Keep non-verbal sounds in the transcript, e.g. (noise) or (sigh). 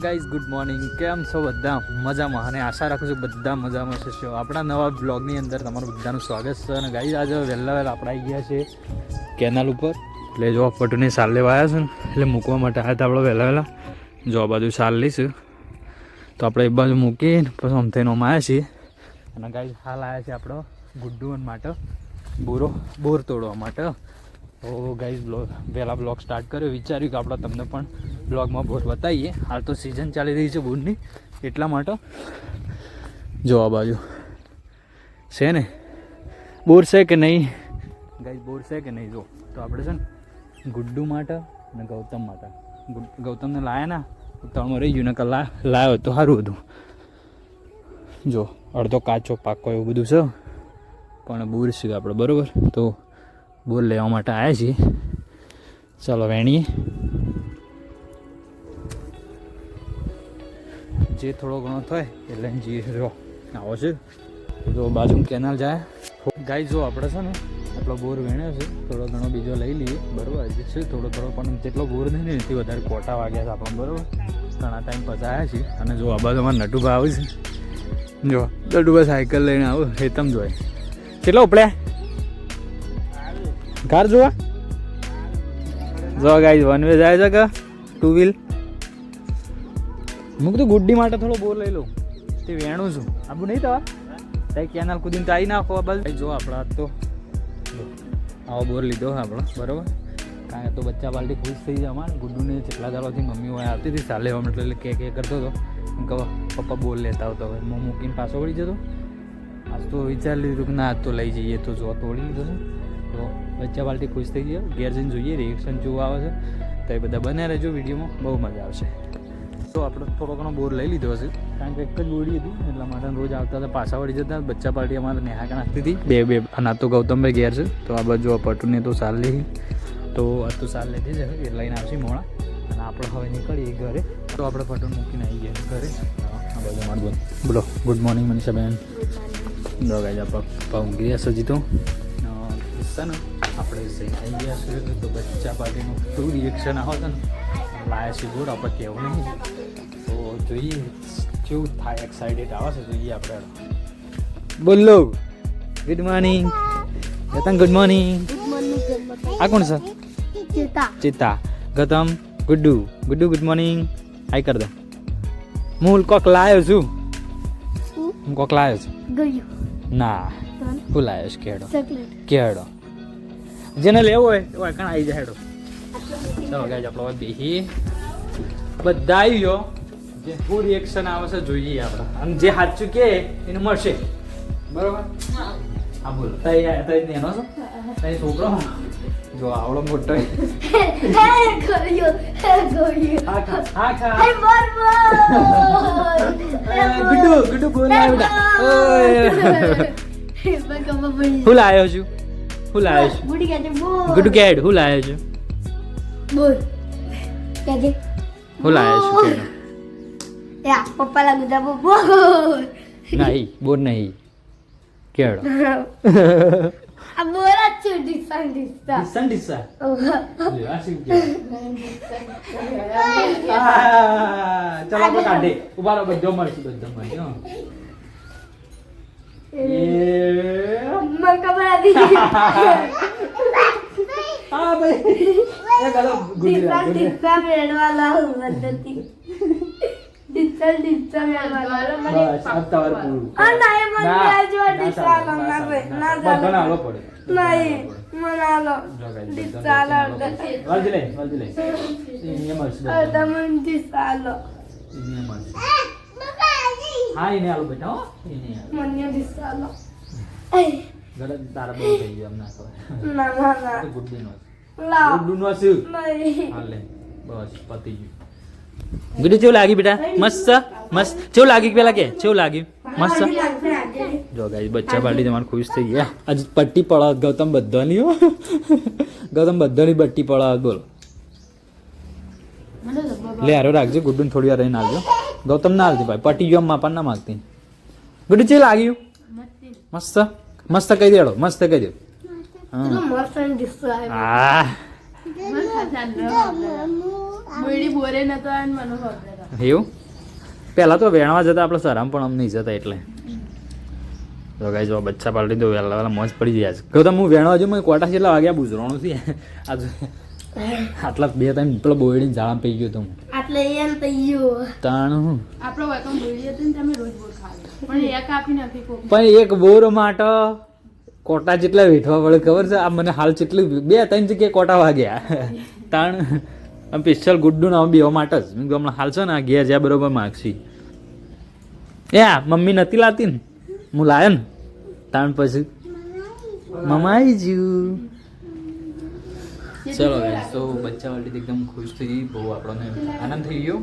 Guys good morning કેમ છો બધા? મજામાં. અને આશા રાખું છું બધા મજામાં છો. આપણા નવા બ્લોગની અંદર તમારું બધાનું સ્વાગત છે. અને ગાઈઝ આજે વહેલા વહેલા આપણે આવી ગયા છે કેનાલ ઉપર. એટલે જો પટુને સાલ લેવા આવ્યા છે ને, એટલે મૂકવા માટે આવ્યા હતા આપણે વહેલા વહેલા. જો આ બાજુ સાલ લઈશું. તો આપણે એ બાજુ મૂકીને પછી અમથેનો માયા છીએ. અને ગાઈઝ હાલ આવ્યા છે આપણો ગુડ્ડુવન માટે. બોરો, બોર તોડવા માટે. તો ગાઈઝ બ્લોગ વહેલા બ્લોગ સ્ટાર્ટ કર્યો. વિચાર્યું કે આપણે તમને પણ બ્લોગમાં બોટ બતાવીએ. હાલ તો સિઝન ચાલી રહી છે બોરની એટલા માટે જો આ બાજુ. છે ને? બોર છે કે નહીં? ગાઈઝ બોર છે કે નહીં? જો, તો આપણે છે ને ગુડ્ડુ માટે અને ગૌતમ માટે. ગૌતમને લાયા ના? ઉતાવળમાં રહી ગયું ને કલા લાવ્યો તો સારું હતું. જો, અડધો કાચો પાકો એવું બધું છે. પણ બોર છે આપણે બરાબર? તો બોર લેવા માટે આવ્યા છીએ. ચાલો વેણીએ. જે થોડો ઘણો થાય એ લઈને જઈએ. જો, આવો છે. જો બાજુ કેનાલ જાય. ગાય જો આપણે છે ને આટલો બોર વેણ્યો છે, થોડો ઘણો બીજો લઈ લઈએ. બરાબર, જે છે થોડો થોડો, પણ જેટલો બોર નહીં ને એથી વધારે કોટા વાગ્યા છે આપણને, બરાબર? ઘણા ટાઈમ પછી આવ્યા છીએ. અને જો આ બાજુ અમારે નટુભા આવે છે. જો નટુભા સાયકલ લઈને આવું, હેતમ જોય. કેટલો ઉપડ્યા? કાર જોવા? જો ગાઈઝ વન વે જાય છે કે ટુ વ્હીલ હું કીધું ગુડ્ડી માટે થોડો બોર લઈ લઉં. તે વેણું છું. આબુ નહીં થવા? ત્યાં કેનાલ કુદીને તો આવી નાખો બાજુ. જો આપણે તો. આવો બોર લીધો આપણો બરાબર? કારણ કે તો બચ્ચા બાલટી ખુશ થઈ જાય અમારે. ગુડ્ડુને જેટલા દાડોથી મમ્મી હોય આવતી હતી ચાલે એવા એટલે કે કે કરતો હતો. એમ કહો પપ્પા બોલ લેતા આવતો હવે હું મૂકીને પાછો વળી જતો. આજ તો વિચારી લીધું કે ના આજ તો લઈ જઈએ. તો જો તોડી લીધો છે. તો બચ્ચા બાલટી ખુશ થઈ ગયો ઘેર જઈને જોઈએ રિએક્શન જોવા આવે છે. તો એ બધા બને રહેજો વિડીયોમાં. બહુ મજા આવશે. તો આપણે થોડો ઘણો બોર લઈ લીધો હશે. કારણ કે એક જ બોડી હતી એટલા માટે રોજ આવતા હતા પાછા વળી જતા બચ્ચા પાર્ટી અમારે નેહા નાખતી હતી. બે બે અને આ તો ગૌતમભાઈ ઘેર છે. તો આ બાજુ આ પટુને તો સાર લીધી. તો આ તો સાલ લીધી છે. એ લઈને આવશે મોડા. અને આપણે હવે નીકળીએ ઘરે. તો આપણે પટુન મૂકીને આવી ગયા ઘરે. આ બાજુ અમારું બોલ બોલો ગુડ મોર્નિંગ મનીષાબેન. દો ગાઈ જા પગ પગ ઊંઘી ગયા સજી તો? છે ને આપણે સહી થઈ ગયા છીએ તો બચ્ચા પાર્ટીનું શું રિએક્શન આવે છે ને લાયા છે જોડ આપણે કહેવું નહીં. તો જોઈએ કેવું થાય એક્સાઇટેડ આવે છે જોઈએ આપણે. બોલો good morning Gautam good morning આ કોણ છે? ચેતા. ચિતા. Gautam Guddu. Guddu good morning hi કર દો. હું કોક લાયો છું. હું? કોક લાયો છું. ના. હું. લાયો છું કેડો કેડો જેને લેવો હોય તો કણ આવી જાય હેડો. ચલો ગાય આપણો હવે બધા આવી ગયો. જે ફૂડ રિએક્શન આવે છે જોઈએ આપણે. અને જે સાચું કે એને મળશે. બરોબર? હા બોલો. તઈ તઈ નેનો છો? તઈ છોકરો? જો આવડો મોટો. હા ખા હા ખા. હે બોલ બોલ. ગુડ્ડુ ગુડ્ડુ બોલ. બેટા ઓય. (laughs) હું લાયો છું. હું લાયો છું? ગુડ કેટ ગુડ્ડુ કેડ હું લાયો છું? બોલ. કેજે હું લાયો છું? કેડો યા પપ્પા લાગુ દબો બોલ. નહીં બોલ નહીં. કેડો (laughs) આ બોલ જ છે ડિસન ડિસ્ટા ડિસન ડિસા ઓહ. ચલો આપણે કાઢે. ઊભા રહો બધો મળશે બધો મળશે હો. એ. મને ખબર હતી હા ભાઈ. એ ગલો પૂરું. આ ના એ મને ના ના ના પડે. નહીં લે, લે. એ મળશે તમને મળશે. હા એને આલો બેટા હો. એને આલો. મને ગળા તારા બહુ થઈ ગયો ના ખવાય. ના ના ના તો ગુડ્ડીનો છે. લાવ ગુડ્ડુનો છે. હાલ લે. બસ પતી ગયું ગુડી કેવું લાગી બેટા મસ્ત મસ્ત કેવું લાગી પેલા કે કેવું લાગ્યું મસ્ત જો ગાઈ બચ્ચા પાર્ટી તમારે ખુશ થઈ ગયા આજે પટ્ટી પડાવ ગૌતમ બધાની હો ગૌતમ બધાની પટ્ટી પડાવ બોલો લે હારો રાખજે ગુડ્ડુ થોડી વાર રહીને આવજો ગૌતમ ના હાલતી ભાઈ પટી ગયો માપણ ના માગતી ગુડ્ડુ ચેવું લાગ્યું મસ્ત મસ્ત કહી દેડો મસ્ત કહી દે હા. મને એવું? પહેલાં તો વેણવા જતા આપણે સરામ પણ અમને જતા એટલે. તો ગાઈ જો બચ્ચા પાલટી દો વહેલા વહેલા મોજ પડી ગયા છે. કહું તો હું વેણવા જો મેં કોટા કેટલા વાગ્યા બુઝરોણું છે. આટલા બે ત્રણ પેલો બોયડીને ઝાડા પી ગયો તો હું. આટલે એમ તો યો તાણ. હું આપણો વાતો ભૂલી હતી ને તમે રોજ બોર ખાવ પણ એક આપી નથી કોક. પણ એક બોર માટે કોટા જેટલા વેઠવા પડે ખબર છે? આ મને હાલ જેટલી બે ત્રણ જગ્યાએ કોટા વાગ્યા. તાણ આમ ગુડ્ડું ના નામ બેવા માટે જ. મેં હમણાં હાલ છે ને આ ગયા જ્યાં બરોબર માગશી એ આ મમ્મી નથી લાતી ને? હું લાયો ને? તાણ પછી આવી જ્યું ચલો તો બચ્ચા વાળી એકદમ ખુશ થઈ બહુ આપણને આનંદ થઈ ગયો.